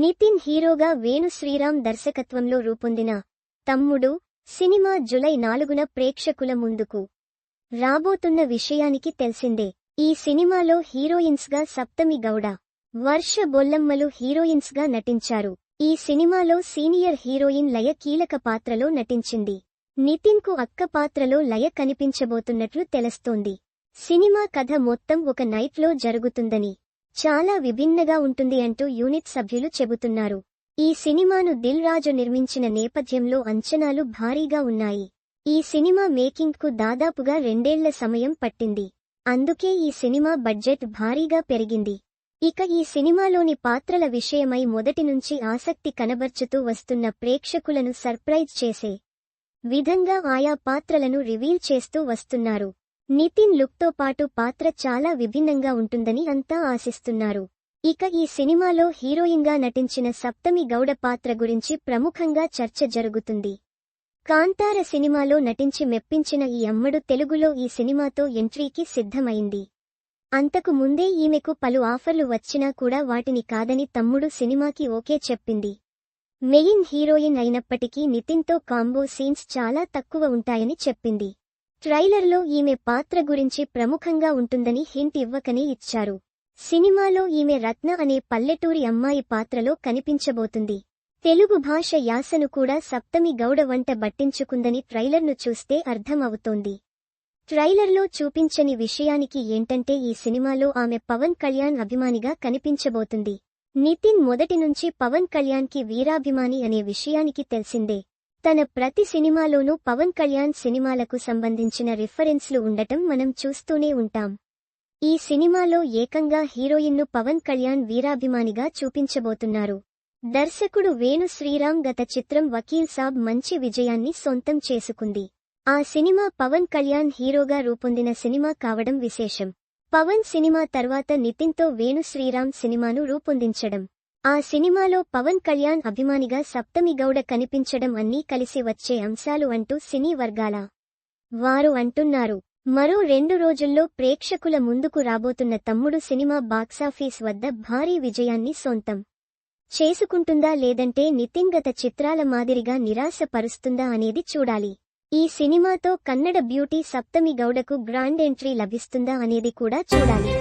నితిన్ హీరోగా వేణు శ్రీరామ్ దర్శకత్వంలో రూపొందిన తమ్ముడు సినిమా జులై నాలుగున ప్రేక్షకుల ముందుకు రాబోతున్న విషయానికి తెలిసిందే. ఈ సినిమాలో హీరోయిన్స్గా సప్తమి గౌడ వర్ష బొల్లమ్మలు హీరోయిన్స్గా నటించారు. ఈ సినిమాలో సీనియర్ హీరోయిన్ లయ కీలక పాత్రలో నటించింది. నితిన్కు అక్క పాత్రలో లయ కనిపించబోతున్నట్లు తెలుస్తోంది. సినిమా కథ మొత్తం ఒక నైట్లో జరుగుతుందని చాలా విభిన్నగా ఉంటుంది అంటూ యూనిట్ సభ్యులు చెబుతున్నారు. ఈ సినిమాను దిల్ రాజు నిర్మించిన నేపథ్యంలో అంచనాలు భారీగా ఉన్నాయి. ఈ సినిమా మేకింగ్కు దాదాపుగా రెండేళ్ళ సమయం పట్టింది. అందుకే ఈ సినిమా బడ్జెట్ భారీగా పెరిగింది. ఇక ఈ సినిమాలోని పాత్రల విషయమై మొదటి నుంచి ఆసక్తి కనబర్చుతూ వస్తున్న ప్రేక్షకులను సర్ప్రైజ్ చేసే విధంగా ఆయా పాత్రలను రివీల్ చేస్తూ వస్తున్నారు. నితిన్ లుక్తో పాటు పాత్ర చాలా విభిన్నంగా ఉంటుందని అంతా ఆశిస్తున్నారు. ఇక ఈ సినిమాలో హీరోయిన్గా నటించిన సప్తమి గౌడ పాత్ర గురించి ప్రముఖంగా చర్చ జరుగుతుంది. కాంతార సినిమాలో నటించి మెప్పించిన ఈ అమ్మడు తెలుగులో ఈ సినిమాతో ఎంట్రీకి సిద్ధమైంది. అంతకు ముందే ఈమెకు పలు ఆఫర్లు వచ్చినా కూడా వాటిని కాదని తమ్ముడు సినిమాకి ఓకే చెప్పింది. మెయిన్ హీరోయిన్ అయినప్పటికీ నితిన్తో కాంబో సీన్స్ చాలా తక్కువ ఉంటాయని చెప్పింది. ట్రైలర్లో ఈమె పాత్ర గురించి ప్రముఖంగా ఉంటుందని హింట్ ఇవ్వకనే ఇచ్చారు. సినిమాలో ఈమె రత్న అనే పల్లెటూరి అమ్మాయి పాత్రలో కనిపించబోతుంది. తెలుగు భాష యాసను కూడా సప్తమి గౌడ వంట బట్టించుకుందని ట్రైలర్ను చూస్తే అర్థమవుతోంది. ట్రైలర్లో చూపించని విషయానికి ఏంటంటే ఈ సినిమాలో ఆమె పవన్ కళ్యాణ్ అభిమానిగా కనిపించబోతుంది. నితిన్ మొదటి నుంచి పవన్ కళ్యాణ్కి వీరాభిమాని అనే విషయానికి తెలిసిందే. తన ప్రతి సినిమాలోనూ పవన్ కళ్యాణ్ సినిమాలకు సంబంధించిన రిఫరెన్స్లు ఉండటం మనం చూస్తూనే ఉంటాం. ఈ సినిమాలో ఏకంగా హీరోయిన్ను పవన్ కళ్యాణ్ వీరాభిమానిగా చూపించబోతున్నారు. దర్శకుడు వేణు శ్రీరామ్ గత చిత్రం వకీల్ సాబ్ మంచి విజయాన్ని సొంతం చేసుకుంది. ఆ సినిమా పవన్ కళ్యాణ్ హీరోగా రూపొందిన సినిమా కావడం విశేషం. పవన్ సినిమా తర్వాత నితిన్తో వేణు శ్రీరామ్ సినిమాను రూపొందించడం. ఆ సినిమాలో పవన్ కళ్యాణ్ అభిమానిగా సప్తమి గౌడ కనిపించడం అన్నీ కలిసి వచ్చే అంశాలు అంటూ సినీ వర్గాల వారు అంటున్నారు. మరో రెండు రోజుల్లో ప్రేక్షకుల ముందుకు రాబోతున్న తమ్ముడు సినిమా బాక్సాఫీస్ వద్ద భారీ విజయాన్ని సొంతం చేసుకుంటుందా లేదంటే నితిన్ గత చిత్రాల మాదిరిగా నిరాశపరుస్తుందా అనేది చూడాలి. ఈ సినిమాతో కన్నడ బ్యూటీ సప్తమి గౌడకు గ్రాండ్ ఎంట్రీ లభిస్తుందా అనేది కూడా చూడాలి.